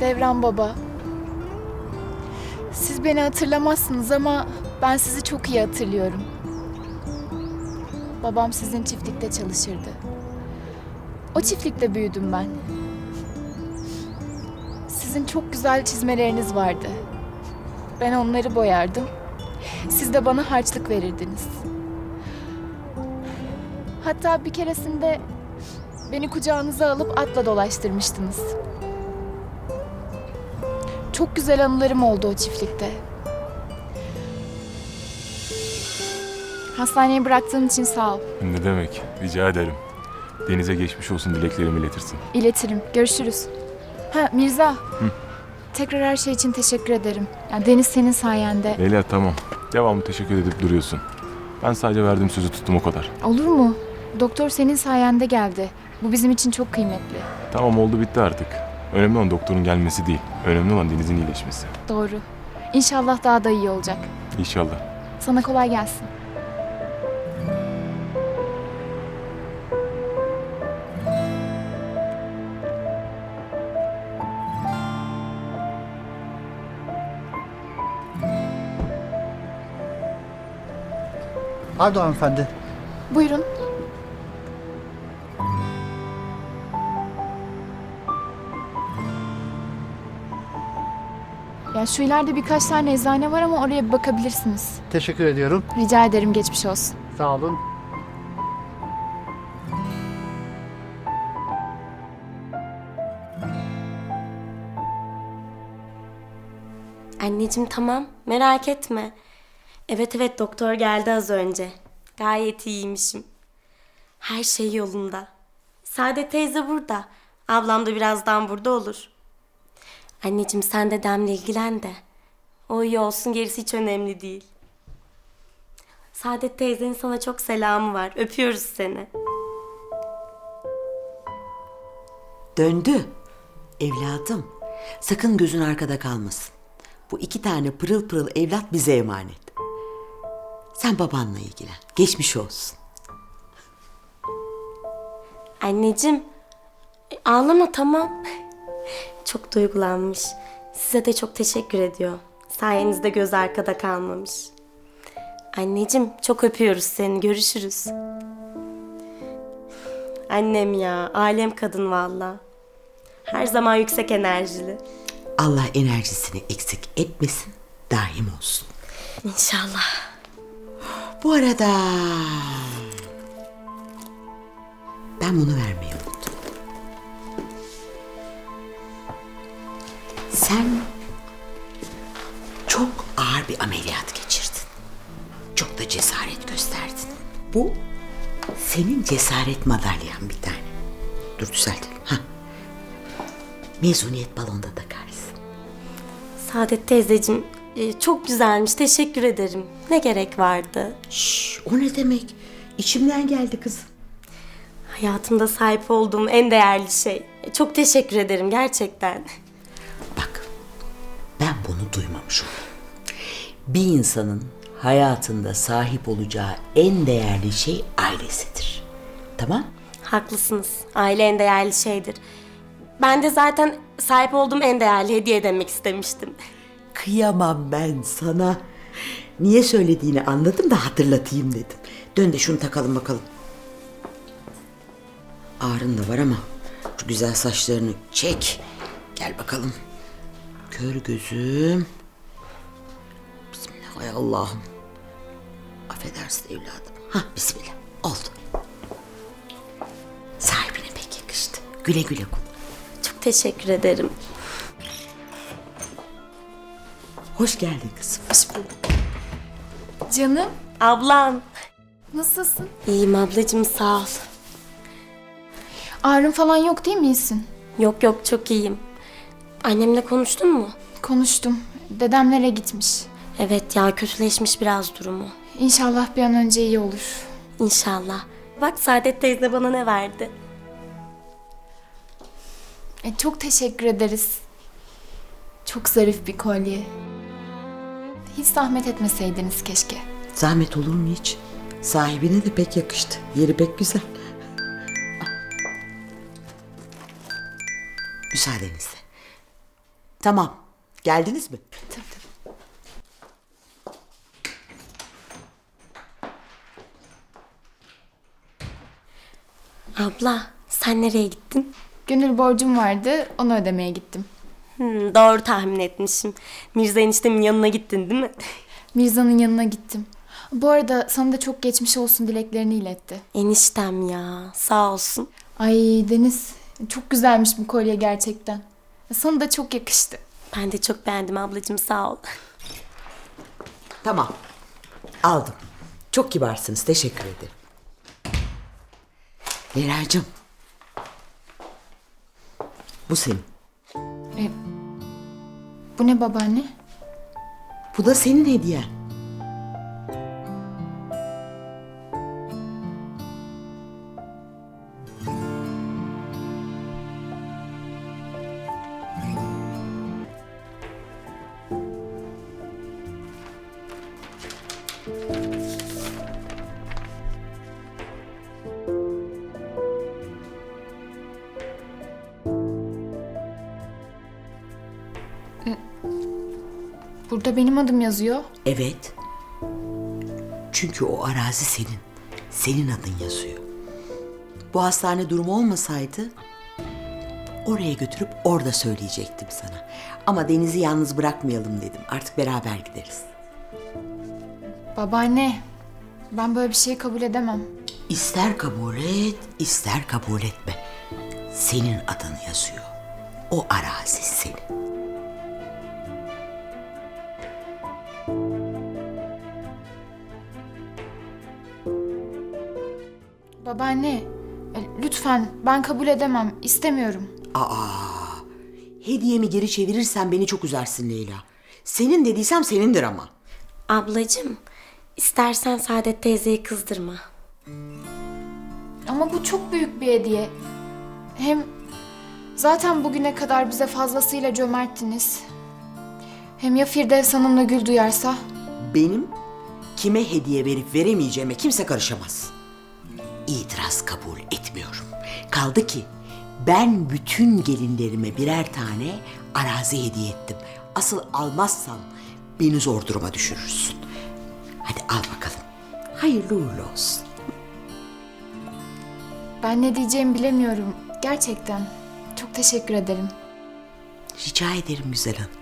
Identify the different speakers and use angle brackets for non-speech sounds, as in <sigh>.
Speaker 1: Devran baba. Siz beni hatırlamazsınız ama ben sizi çok iyi hatırlıyorum. Babam sizin çiftlikte çalışırdı. O çiftlikte büyüdüm ben. Sizin çok güzel çizmeleriniz vardı. Ben onları boyardım. Siz de bana harçlık verirdiniz. Hatta bir keresinde beni kucağınıza alıp atla dolaştırmıştınız. Çok güzel anılarım oldu o çiftlikte. Hastaneye bıraktığın için sağ ol.
Speaker 2: Ne demek? Rica ederim. Denize geçmiş olsun dileklerimi iletirsin.
Speaker 1: İletirim. Görüşürüz. Ha Mirza. Tekrar her şey için teşekkür ederim. Yani Deniz senin sayende.
Speaker 2: Leyla tamam. Devamlı teşekkür edip duruyorsun. Ben sadece verdiğim sözü tuttum o kadar.
Speaker 1: Olur mu? Doktor senin sayende geldi. Bu bizim için çok kıymetli.
Speaker 2: Tamam oldu bitti artık. Önemli olan doktorun gelmesi değil. Önemli olan Deniz'in iyileşmesi.
Speaker 1: Doğru. İnşallah daha da iyi olacak.
Speaker 2: İnşallah.
Speaker 1: Sana kolay gelsin.
Speaker 3: Pardon hanımefendi.
Speaker 1: Buyurun. Ya şu ileride birkaç tane eczane var ama oraya bir bakabilirsiniz.
Speaker 3: Teşekkür ediyorum.
Speaker 1: Rica ederim geçmiş olsun.
Speaker 3: Sağ olun.
Speaker 4: Anneciğim tamam merak etme. Evet evet doktor geldi az önce. Gayet iyiymişim. Her şey yolunda. Saadet teyze burada. Ablam da birazdan burada olur. Anneciğim sen dedemle ilgilen de. O iyi olsun gerisi hiç önemli değil. Saadet teyzenin sana çok selamı var. Öpüyoruz seni.
Speaker 5: Döndü. Evladım, sakın gözün arkada kalmasın. Bu iki tane pırıl pırıl evlat bize emanet. Sen babanla ilgilen. Geçmiş olsun.
Speaker 4: Anneciğim e, ağlama tamam. Çok duygulanmış. Size de çok teşekkür ediyor. Sayenizde göz arkada kalmamış. Anneciğim çok öpüyoruz seni. Görüşürüz. Annem ya. Alem kadın valla. Her zaman yüksek enerjili.
Speaker 5: Allah enerjisini eksik etmesin, daim olsun.
Speaker 4: İnşallah.
Speaker 5: Bu arada... Ben bunu vermeyi Sen çok ağır bir ameliyat geçirdin. Çok da cesaret gösterdin. Bu senin cesaret madalyan bir tane. Dur düzeltelim. Ha. Mezuniyet balonda takarsın.
Speaker 4: Saadet teyzeciğim e, çok güzelmiş. Teşekkür ederim. Ne gerek vardı?
Speaker 5: Şş, o ne demek? İçimden geldi kızım.
Speaker 4: Hayatımda sahip olduğum en değerli şey. E, Çok teşekkür ederim gerçekten.
Speaker 5: Duymamış oldum. Bir insanın hayatında sahip olacağı en değerli şey ailesidir. Tamam?
Speaker 4: Haklısınız. Aile en değerli şeydir. Ben de zaten sahip olduğum en değerli hediye demek istemiştim.
Speaker 5: Kıyamam ben sana. Niye söylediğini anladım da hatırlatayım dedim. Dön de şunu takalım bakalım. Ağrın da var ama şu güzel saçlarını çek. Gel bakalım. Kör gözüm. Bismillah hay Allah'ım. Affedersin evladım. Ha bismillah. Oldu. Sahibine pek yakıştı. Güle güle kullan.
Speaker 4: Çok teşekkür ederim.
Speaker 5: Hoş geldin kızım.
Speaker 4: Hoş bulduk.
Speaker 1: Canım
Speaker 4: Ablam.
Speaker 1: nasılsın?
Speaker 4: İyiyim ablacığım sağ ol.
Speaker 1: Ağrın falan yok değil mi iyisin?
Speaker 4: Yok yok çok iyiyim. Annemle konuştun mu?
Speaker 1: Konuştum. Dedemlere gitmiş.
Speaker 4: Evet ya kötüleşmiş biraz durumu.
Speaker 1: İnşallah bir an önce iyi olur.
Speaker 4: İnşallah. Bak Saadet teyze bana ne verdi?
Speaker 1: E, çok teşekkür ederiz. Çok zarif bir kolye. Hiç zahmet etmeseydiniz keşke.
Speaker 5: Zahmet olur mu hiç? Sahibine de pek yakıştı. Yeri pek güzel. Müsaadenizle. Tamam. Geldiniz mi?
Speaker 4: Abla sen nereye gittin?
Speaker 1: Gönül borcum vardı, onu ödemeye gittim.
Speaker 4: Hmm, doğru tahmin etmişim. Mirza eniştemin yanına gittin değil mi? <laughs>
Speaker 1: Mirza'nın yanına gittim. Bu arada sana da çok geçmiş olsun dileklerini iletti.
Speaker 4: Eniştem ya sağ olsun.
Speaker 1: Ay Deniz, çok güzelmiş bu kolye gerçekten. Sana da çok yakıştı.
Speaker 4: Ben de çok beğendim ablacığım sağ ol.
Speaker 5: Tamam. Aldım. Çok kibarsınız. Teşekkür ederim. Leyla'cığım. Bu senin.
Speaker 1: E, bu ne babaanne?
Speaker 5: Bu da senin hediyen.
Speaker 1: Burada benim adım yazıyor.
Speaker 5: Evet. Çünkü o arazi senin. Senin adın yazıyor. Bu hastane durumu olmasaydı oraya götürüp orada söyleyecektim sana. Ama Deniz'i yalnız bırakmayalım dedim. Artık beraber gideriz.
Speaker 1: Babaanne, ben böyle bir şeyi kabul edemem.
Speaker 5: İster kabul et, ister kabul etme. Senin adın yazıyor. O arazi senin.
Speaker 1: Babaanne, e, lütfen ben kabul edemem, istemiyorum.
Speaker 5: Hediyemi geri çevirirsen beni çok üzersin Leyla. Senin dediysem senindir ama.
Speaker 4: Ablacığım istersen Saadet teyzeyi kızdırma.
Speaker 1: Ama bu çok büyük bir hediye. Hem zaten bugüne kadar bize fazlasıyla cömerttiniz. Hem ya Firdevs Hanım'la Gül duyarsa?
Speaker 5: Benim kime hediye verip veremeyeceğime kimse karışamaz. İtiraz kabul etmiyorum. Kaldı ki ben bütün gelinlerime birer tane arazi hediye ettim. Asıl almazsam beni zor duruma düşürürsün. Hadi al bakalım. Hayırlı uğurlu olsun.
Speaker 1: Ben ne diyeceğimi bilemiyorum. Gerçekten. Çok teşekkür ederim.
Speaker 5: Rica ederim güzel hanım.